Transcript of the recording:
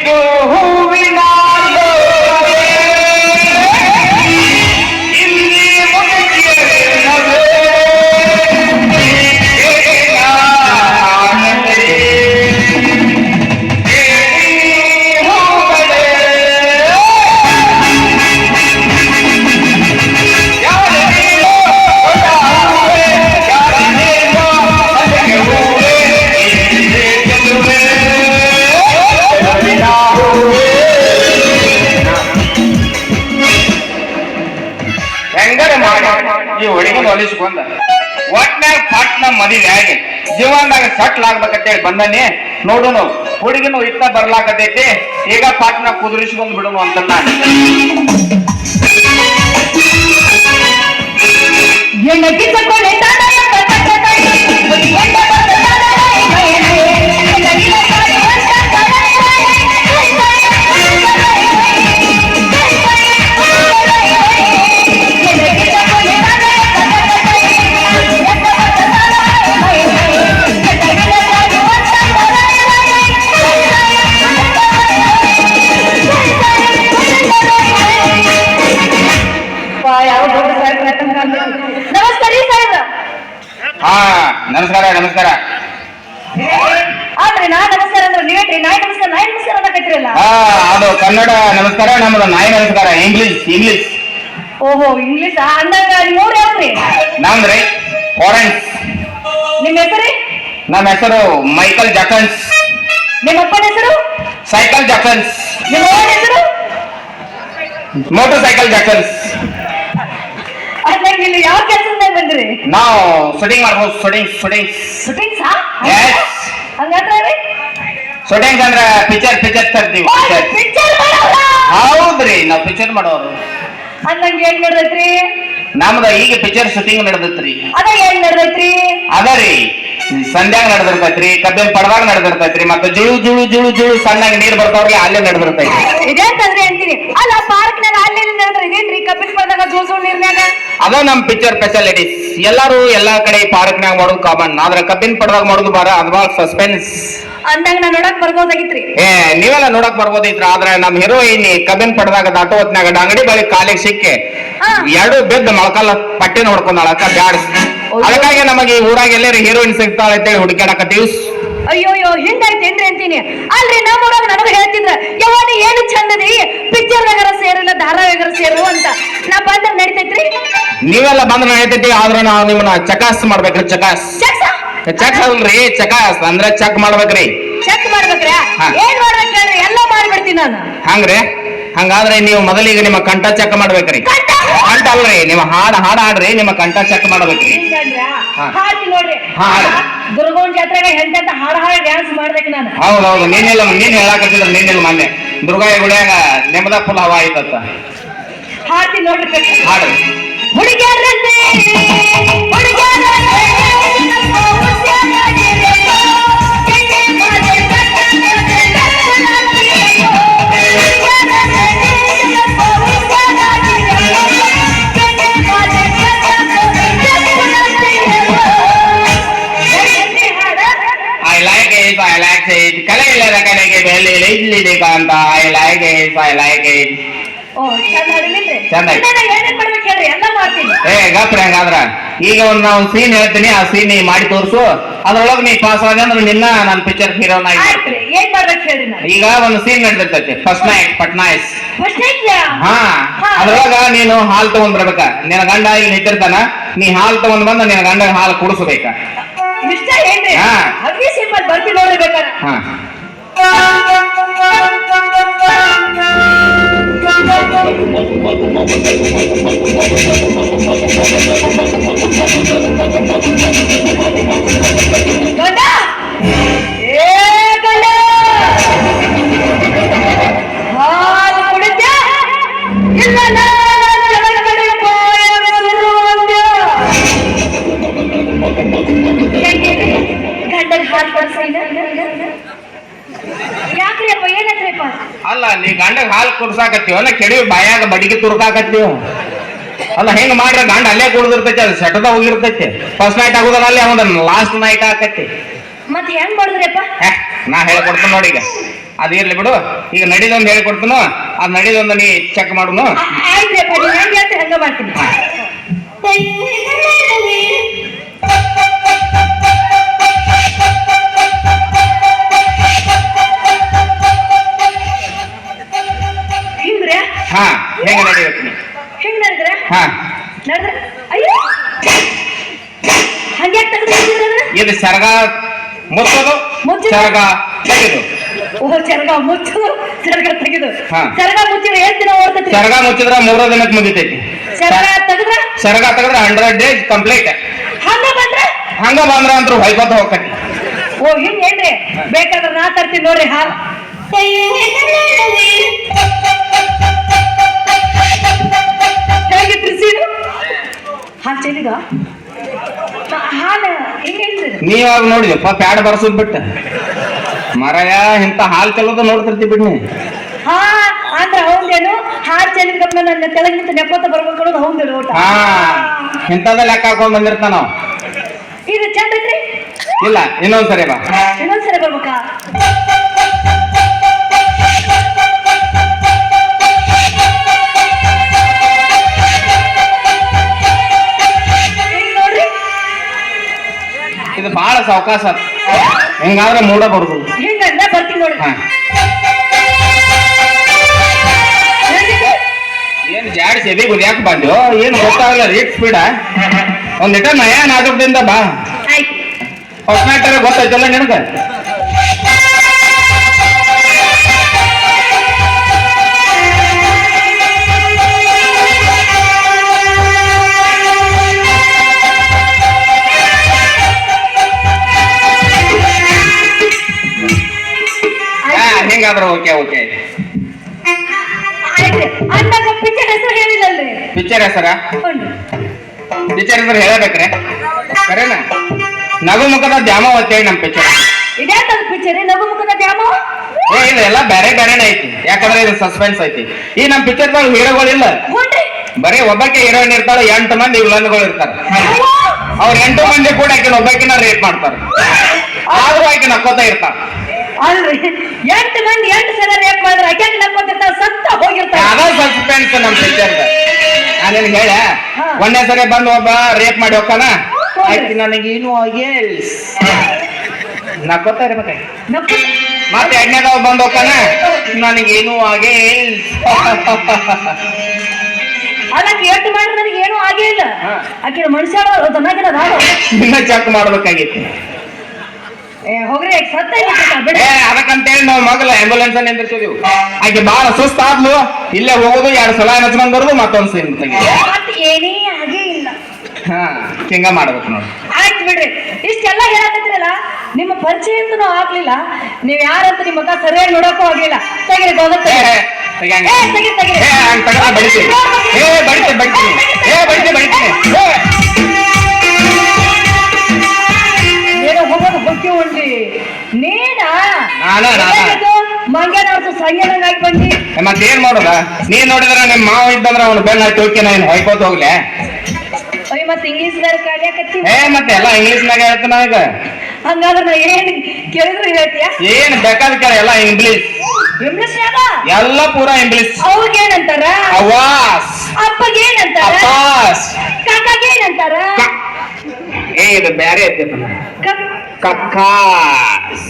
ಇದು ಹುಡುಗನ ಹೊಲಿಸ್ಕೊಂಡ ಒಟ್ನಾಗ ಪಟ್ನ ಮದುವೆ ಆಗಿ ಜೀವನದಾಗ ಸಟ್ಲ್ ಆಗ್ಬೇಕಂತೇಳಿ ಬಂದನೆ. ನೋಡುನು ಹುಡುಗಿನ ಇಟ್ಟ ಬರ್ಲಾಕತೈತಿ ಈಗ ಪಾಟ್ನ ಕುದುರಿಸ್ಕೊಂಡ್ ಬಿಡುನು ಅಂತ ಹಾ ನಮಸ್ಕಾರ ನಮಸ್ಕಾರ. ಆದ್ರೆ ನಾ ನಮಸ್ಕಾರ ಅಂದ್ರೆ ನೀವೇನ್ರಿ ನಾಯಿ ನಮಸ್ಕಾರ ನಾಯಿ ನಮಸ್ಕಾರ ಅನ್ನಕತ್ತೀರಲ್ಲ ಹಾ ಅದು ಕನ್ನಡ ನಮಸ್ಕಾರ ನಮ್ಮದು ನಾಯಿ ನಮಸ್ಕಾರ ಇಂಗ್ಲಿಷ್ ಇಂಗ್ಲಿಷ್ ಓಹೋ ಇಂಗ್ಲಿಷ್ ಅಂದಾಗ ಮೂರ್ ಯಾವ್ರಿ ನಮ್ದ್ರಿ ಫಾರೆನ್ಸ್ ನಿಮ್ಮ ಹೆಸರು? ನಮ್ಮ ಹೆಸರು ಮೈಕಲ್ ಜಾಕನ್ಸ್ ನಿಮ್ಮ ಅಪ್ಪನ ಹೆಸರು? ಸೈಕಲ್ ಜಾಕನ್ಸ್ ನಿಮ್ಮ ಹೆಸರು? ಮೋಟರ್ ಸೈಕಲ್ ಜಾಕನ್ಸ್ ಅಂದಂಗ ಇಲ್ಲಿ ಯಾವ ಕೆಲಸದಾಗ ಬಂದ್ರಿ? ನಾವು ಶೂಟಿಂಗ್ ಮಾಡ್ಬೋದು ಶೂಟಿಂಗ್ ಶೂಟಿಂಗ್ ಶೂಟಿಂಗ್ಸ್ Yes. ಹಂಗಂದ್ರೆ ಶೂಟಿಂಗ್ ಅಂದ್ರೆ ಪಿಕ್ಚರ್ ಪಿಕ್ಚರ್ ತರ್ತೀವಿ ಪಿಕ್ಚರ್ ಹೌದ್ರಿ ನಾವು ಪಿಕ್ಚರ್ ಮಾಡೋರು. ಅಂದಂಗೆ ಏನ್ ನಡ್ದೈತ್ರಿ? ನಮ್ದ ಈಗ ಪಿಕ್ಚರ್ ಶೂಟಿಂಗ್ ನಡ್ದೈತ್ರಿ. ಅದ ಏನ್ ನಡ್ದೈತ್ರಿ? ಅದ ರೀ ಸಂಧ್ಯಾಗ ನಡೆದಿರ್ತೈತ್ರಿ ಕಬ್ಬಿನ ಪಡದಾಗ ನಡೆದಿರ್ತೈತ್ರಿ ಮತ್ತೆ ಜುಳು ಜುಳು ಜುಳು ಜುಳು ಸಣ್ಣಗೆ ನೀರ್ ಬರ್ತಾವ್ರಿ ಅಲ್ಲೇ ನಡೆದಿರ್ತೈತಿ ಇದೇಂತಂದ್ರೆ ಅಂತೀನಿ ಅಲ್ಲ ಇಲ್ಲಿ ಅದ ನಮ್ ಪಿಕ್ಚರ್ ಸ್ಪೆಷಾಲಿಟೀಸ್ ಎಲ್ಲಾರು ಎಲ್ಲಾ ಕಡೆ ಪಾರ್ಕ್ನ್ಯಾಗ ಮಾಡೋದು ಕಾಮನ್ ಆದ್ರೆ ಕಬ್ಬಿನ ಪಡದಾಗ ಮಾಡೋದು ಬಾರ ಅದ್ ಭಾಳ ಸಸ್ಪೆನ್ಸ್ ಅಂದಾಗ ನಾ ನೋಡಕ್ ಬರ್ಬೋದಾಗಿತ್ರಿ. ಏ ನೀವೆಲ್ಲ ನೋಡಕ್ ಬರ್ಬೋದಿತ್ರ ಆದ್ರೆ ನಮ್ ಹೀರೋಯಿನ್ ಕಬ್ಬಿನ ಪಡದಾಗ ದಾಟೋ ಹೊತ್ನಾಗ ಅಂಗಡಿ ಬಳಿ ಕಾಲಿಗೆ ಸಿಕ್ಕಿ ಹಾ. ಎರಡು ಬೆದ್ದು ಮೊಳಕಾಲ ಪಟ್ಟಿ ನೋಡ್ಕೊಂಡ ಅಳಕ ಬ್ಯಾಡ್ ಅದಕ್ಕಾಗಿ ನಮಗೆ ಈ ಊರಾಗ ಎಲ್ಲರೂ ಹೀರೋಯಿನ್ ಸಿಗ್ತಾಳೆ ಅಂತೇಳಿ ಹುಡುಕಾಡಕತ್ತೀವಿ ಅಯ್ಯೋ ಹಿಂಗಾಯ್ತು ಹಿಂಗಾಯ್ತೇನ್ರಿ ಅಂತೀನಿ. ಅಲ್ರಿ ನಮ್ಮ ಊರಾಗ ನನಗ ಹೇಳ್ತಿದ್ರ ಯವ್ವನಿ ಏನು ಚಂದದಿ ಪಿಕ್ಚರ್ ನಗರ ಸೇರಿಲ್ಲ ಧಾರಾವಾಹಿಗರ ಸೇರು ಅಂತ. ನಾ ಬಂದ್ರೆ ನಡಿತೈತ್ರಿ? ನೀವೆಲ್ಲ ಬಂದ್ರೆ ನಡೀತೈತಿ ಆದ್ರೆ ನಾವು ನಿಮ್ಮನ್ನ ಚಕಾಸ್ ಮಾಡ್ಬೇಕ್ರಿ ಚಕಾಸ್. ಚಕ್ ಚೆಕ್ ಅಲ್ರಿ ಚಕಾಸ್. ಅಂದ್ರೆ ಚೆಕ್ ಮಾಡ್ಬೇಕ್ರಿ. ಚೆಕ್ ಮಾಡ್ಬೇಕ್ರಿ? ಹಾ. ಏನ್ ಮಾಡ್ಬೇಕು ಹೇಳ್ರಿ? ಎಲ್ಲ ಮಾಡ್ಬಿಡ್ತೀನಿ ನಾನು. ಹಂಗ್ರಿ? ಹಂಗಾದ್ರೆ ನೀವು ಮೊದಲಿಗೆ ನಿಮ್ಮ ಕಂಠ ಚೆಕ್ ಮಾಡ್ಬೇಕ್ರಿ. ಕಂಠ? ಅಲ್ರಿ ನಿಮ್ಮ ಹಾಡ್ ಹಾಡ್ ಹಾಡ್ರಿ ನಿಮ್ಮ ಕಂಠ ಚೆಕ್ ಮಾಡ್ಬೇಕ್ರಿ. ದುರ್ಗೋನ್ ಜಾತ್ರೆಗ ಹೆಂಡಂತ ಹಾಡ ಹಾಡ ಡ್ಯಾನ್ಸ್ ಮಾಡ್ಬೇಕು ನಾನು. ಹೌದೌದು ನೀನೆಲ್ಲ ನೀನ್ ಹೇಳಾಕತ್ತಿಲ್ಲ ನೀನಿಲ್ಲ ಮೊನ್ನೆ. ದುರ್ಗಾಯ ಗುಡಿಯಾಗ ನೆಮ್ಮದ ಫುಲ್ ಹವಾ ಐತತ್ತ ಹಾಡ್ರಿ ನೋಡ್ರಿ ಹುಡುಗಿಯರಂತೆ ಬೆಲೆ ಇಲ್ಲಿದೆ ಕಾಂತ. I like it I like it ಓ ಚಂದ ಹಾಡಿನಿಲ್ರಿ ಚಂದ ಏನೇನ್ ಮಾಡ್ಬೇಕು ಹೇಳ್ರಿ ಎಲ್ಲ ಮಾಡ್ತೀನಿ. ಏ ಗಪ್ರಿ ಹಂಗಾದ್ರ ಈಗ ಒಂದ್ ನಾವು ಸೀನ್ ಹೇಳ್ತೀನಿ ಆ ಸೀನ್ ನೀ ಮಾಡಿ ತೋರಿಸು. ಅದ್ರೊಳಗೆ ನೀ ಪಾಸ್ ಆದ ಅಂದ್ರೆ ನಿನ್ನ ನಾನು ಪಿಕ್ಚರ್ ಹೀರೋನ ಆಯ್ತ್ರಿ ಏನ್ ಮಾಡ್ಬೇಕು ಹೇಳ್ರಿ ನಾನು? ಈಗ ಒಂದು ಸೀನ್ ನಡೆದಿರ್ತೈತಿ ಫಸ್ಟ್ ನೈಟ್ ಪಟ್ನಾಯ್ಸ್ ಫಸ್ಟ್ ಹಾ. ಅದ್ರೊಳಗ ನೀನು ಹಾಲ್ ತಗೊಂಡ್ ಬರ್ಬೇಕ. ನಿನ್ನ ಗಂಡ ಇಲ್ಲಿ ನಿಂತಿರ್ತಾನ ನೀ ಹಾಲ್ ತಗೊಂಡ್ ಬಂದ ನಿನ್ನ ಗಂಡ ಹಾಲು ಕುಡಿಸ್ಬೇಕ. ಇಷ್ಟ ಏನ್ರಿ ಹಾ. ಅದೇ ಸಿಂಪಲ್ ಬರ್ತೀನಿ ನೋಡ್ರಿ ಬೇಕಾರೆ. ಹಾ. Thank you. ಅಲ್ಲ ನೀ ಗಂಡಗ್ ಹಾಲು ಕುಡ್ಸಾಕತ್ತೀವ ಅಲ್ಲ ಕೆಡವಿ ಬಾಯಾಗ ಬಡಿಗೆ ತುರ್ಕಾಕತ್ತೀವ ಅಲ್ಲ ಹೆಂಗ್ ಮಾಡ್ರ? ಗಂಡ ಅಲ್ಲೇ ಕುಡ್ದಿರ್ತೈತಿ ಅದು ಸೆಟದ ಹೋಗಿರ್ತೈತಿ. ಫಸ್ಟ್ ನೈಟ್ ಆಗುದಲ್ಲ ಅಲ್ಲಿ ಅವನ ಲಾಸ್ಟ್ ನೈಟ್ ಆಕತ್ತಿ. ಮತ್ ಹೆಂಗ್ ಮಾಡಿದ್ರಿಪ್ಪ? ಹೇ, ನಾ ಹೇಳ್ಕೊಡ್ತೀನಿ ನೋಡಿ ಈಗ. ಅದಿರ್ಲಿ ಬಿಡು. ಈಗ ನಡಿದೊಂದು ಹೇಳ್ಕೊಡ್ತೀನು ಅದ್ ನಡಿದೊಂದು ನೀ ಚೆಕ್ ಮಾಡುನು. ಹಾ ಹೆಂಗ ನಡಿಬೇಕು ನೀ ಹೆಂಗ್ ನಡೆದ್ರ? ಹಾ. ನಡೆದ್ರೆ ಅಯ್ಯೋ! ಹಂಗೆ ತೆಗೆದು ಇದು ಸರಗ ಮುಚ್ಚೋದು ಮುಚ್ಚೋದು. ಸೆರಗ ತೆಗೆದು. ಓ ಚರಗ ಮುಚ್ಚು ಚರಗ ತೆಗೆದು. ಹಾ. ಚರಗ ಮುಚ್ಚಿದ್ರೆ ಏನ್ ದಿನ ಓಡ್ತೈತಿ ಸರಗ ಮುಚ್ಚಿದ್ರ ಮೂರೋ ದಿನಕ್ಕೆ ಮುಗಿತೈತಿ. ಸರಗ ತೆಗೆದ್ರ? ಸರಗ ತೆಗೆದ್ರೆ ಹಂಡ್ರೆಡ್ ಡೇಸ್ ಕಂಪ್ಲೀಟ್ ಹಂಗ ಬಂದ್ರೆ? ಹಂಗ ಬಂದ್ರ ಅಂತೂ ಹೊಯ್ಕೊತ ಹೋಗ್ತೈತಿ. ಓ ಹಿಂಗ್ ಏನ್ರಿ? ಬೇಕಾದ್ರೆ ನಾ ತರ್ತೀನಿ ನೋಡ್ರಿ ಹಾಲ್. ನೀವಾಗ ನೋಡಿದಪ್ಪ ಪ್ಯಾಡ್ ಬರ್ಸದ್ ಬಿಟ್ಟ. ಮರಯ ಇಂತ ಹಾಲ್ ಚಲೋದು ನೋಡ್ತಿರ್ತಿ ಬಿಡ್ನಿ. ಹಾ ಅಂದ್ರ ಹೌದೇನು? ಹಾಲ್ ಚೆಲ್ಲಿದ ನನ್ನ ತೆಳಗ್ ನಿಂತ ನೆಪ್ಪತ್ತ ಬರ್ಬೇಕು ಅನ್ನೋದು ಹೌದೇನು ಊಟ? ಹಾ ಇಂಥದ ಲೆಕ್ಕ ಹಾಕೊಂಡ್ ಬಂದಿರ್ತಾನ? ನಾವ್ ಇದು ಚಂದ ಇಲ್ಲ ಇನ್ನೊಂದ್ಸರಿ ಬಾ. ಇನ್ನೊಂದ್ಸರಿ ಬರ್ಬೇಕಾ? ಸಾವಕಾಶ ಆತ್. ಹಿಂಗಾದ್ರೆ ಮೂಡ ಬರುದು. ಹಿಂಗಂದ್ರೆ ಬರ್ತೀನಿ ನೋಡಿ? ಏನ್ ಜಾಡ್ಸಿ ಎದೆ ಗುದಿಯಾಕ ಬಂದ್ಯೋ? ಏನ್ ಗೊತ್ತಾಗಲ್ಲ ರೇಟ್ ಸ್ಪೀಡ ಒಂದ್ ಲೀಟರ್ ನಯ ನಾಲ್ಕದಿಂದ ಬಾ. ಹೊಸ್ನಾಟರ ಗೊತ್ತಾಯ್ತಲ್ಲ ನಿನಗ? ಅಂದಾಗ ಪಿಕ್ಚರ್ ಹೆಸರು ಹೇಳಿಲ್ಲಲ್ರಿ. ಪಿಕ್ಚರ್ ಹೆಸರ? ಪಿಕ್ಚರ್ ಹೆಸರು ಹೇಳಬೇಕ್ರೆ. ಸರಿನಾ? ನಗು ಮುಖದ ದ್ಯಾಮವ ಅಂತೇಳಿ ನಮ್ ಪಿಕ್ಚರ್ ಇದೇ ತದ ಪಿಕ್ಚರ್ ನಗು ಮುಖದ ದ್ಯಾಮ ಏ ಇದು ಎಲ್ಲ ಬೇರೆ ಬೇರೆನೇ ಐತಿ. ಯಾಕಂದ್ರೆ ಇದು ಸಸ್ಪೆನ್ಸ್ ಐತಿ. ಈ ನಮ್ ಪಿಕ್ಚರ್ ಹೀರೋಗಳಿಲ್ಲ ಬರೀ ಒಬ್ಬಕ್ಕೆ ಹೀರೋಯಿನ್ ಇರ್ತಾಳೆ ಎಂಟು ಮಂದಿ ವಿಲನ್ಗಳು ಇರ್ತಾರೆ. ಅವ್ರ ಎಂಟು ಮಂದಿ ಕೂಡ ಆಕಿನ ಒಬ್ಬಾಕಿನ ರೇಟ್ ಮಾಡ್ತಾರೆ. ಆದ್ರೂ ಆಕೆ ನಕ್ಕೋತಾ ಇರ್ತಾರ ಅಲ್ರಿ. ಎಂಟು ಮಂದಿ ಎಂಟು ಸಲ ರೇಪ್ ಮಾಡಿದ್ರೆ ಅಕ್ಯಾಕ ನಕ್ಕೊಂತಿರ್ತಾರ ಸತ್ತ ಹೋಗಿರ್ತಾರೆ ಅದ ಸಸ್ಪೆನ್ಸ್ ನಮ್ ಪಿಕ್ಚರ್ ನಾನು ನಿನ್ಗೆ ಹೇಳ ಒಂದೇ ಸರಿ ಬಂದು ಒಬ್ಬ ರೇಪ್ ಮಾಡಿ ಹೋಗ್ತಾನ? ಆಯ್ತು ನನಗೇನು ಆಗೇಲ್ಸ್ ನಕ್ಕೋತಾ ಇರ್ಬೇಕಾಗಿ ನಕ್ಕು. ಮತ್ತೆ ಎರಡನೇದವ ಬಂದು ಹೋಗ್ತಾನ? ಆಗೇ ಆಗೇಲ್ಸ್ ಅದಕ್ಕೆ ಎಷ್ಟು ಮಾಡಿದ್ರೆ ನನಗೆ ಏನೂ ಆಗೇ ಇಲ್ಲ. ಆಕಿನ ಮನುಷ್ಯ ದನ್ನಾಗಿನ ನಾನು ಇನ್ನ ಚೆಕ್ ಮಾಡ್ಬೇಕಾಗಿತ್ತು ಏ ಹೋಗ್ರಿ ಆಕಿ ಸತ್ತ ಬಿಡ ಏ ಅದಕ್ಕಂತೇಳಿ ನಾವು ಮಗಲ ಆಂಬುಲೆನ್ಸ್ ನಿಂದಿರ್ಸಿದೀವಿ ಆಕೆ ಬಹಳ ಸುಸ್ತಾದ್ಲು ಇಲ್ಲೇ ಹೋಗೋದು ಎರಡು ಸಲ ಹಚ್ಕೊಂಡ್ ಬರೋದು ಮತ್ತೊಂದ್ ಮತ್ತೆ ಏನೇ ಆಗೇ ಇಲ್ಲ. ಹಾ ಹಿಂಗ ಮಾಡ್ಬೇಕು ನೋಡಿ. ಆಯ್ತು ಬಿಡ್ರಿ. ಇಷ್ಟೆಲ್ಲ ಹೇಳಕತ್ತಿರಲ್ಲ ನಿಮ್ಮ ಪರಿಚಯ ಅಂತನೂ ಆಗ್ಲಿಲ್ಲ. ನೀವ್ ಯಾರಂತ ನಿಮ್ಮ ಮಗ ಸರಿಯಾಗಿ ನೋಡಕ್ಕೂ ಆಗ್ಲಿಲ್ಲ. ತೆಗಿರಿ ಹೋಗುತ್ತೆ. ಏ, ಬಡಿತೀನಿ. ಏ, ಬಡಿತೀನಿ, ಬಡಿತೀನಿ. ಏ, ಬಡಿತೀನಿ, ಬಡಿತೀನಿ. ನಾನ, ನಾನ. ಮಂಗ್ಯನವ್ರದ್ದು ಸಂಜೆನಾಗಿ ಬಂದಿ? ಮತ್ತೇನ್ ಮಾಡೋದ? ನೀನ್ ನೋಡಿದ್ರ ನಿಮ್ ಮಾವ ಇದ್ದಂದ್ರ ಅವ್ನು ಬೆನ್ನ ಹತ್ತಿ ಹೋಗಿ ನಾನು ಹೊಯ್ಕೋತ ಹೋಗ್ಲೆ? ಅಯ್ಯ ಮತ್ತೆ ಇಂಗ್ಲೀಷ್ ಬೇರೆ ಕಲಿಯಾಕತ್ತಿ. ಏ ಮತ್ತೆ ಎಲ್ಲ ಇಂಗ್ಲಿಷ್ ನಾಗ ಹೇಳ್ತಾನ ಈಗ ಹಂಗಾದ್ರೆ ನಾ ಏನ್ ಕೇಳಿದ್ರು ಹೇಳ್ತೀಯ? ಏನ್ ಬೇಕಾದ ಕೇಳ ಎಲ್ಲ ಇಂಗ್ಲಿಷ್. ಇಂಗ್ಲೀಷ್ ಎಲ್ಲ ಪೂರಾ ಇಂಗ್ಲಿಷ್. ಅವ್ಗೇನಂತಾರ ಅವಾಸ್. ಅಪ್ಪಗೇನಂತಾರ ಅಪಾಸ್. ಕಾಕಾಗೇನಂತಾರ ಏ ಇದು ಬ್ಯಾರೆ ಐತಿ ಕಕ್ ಕಕ್ಕಾಸ್.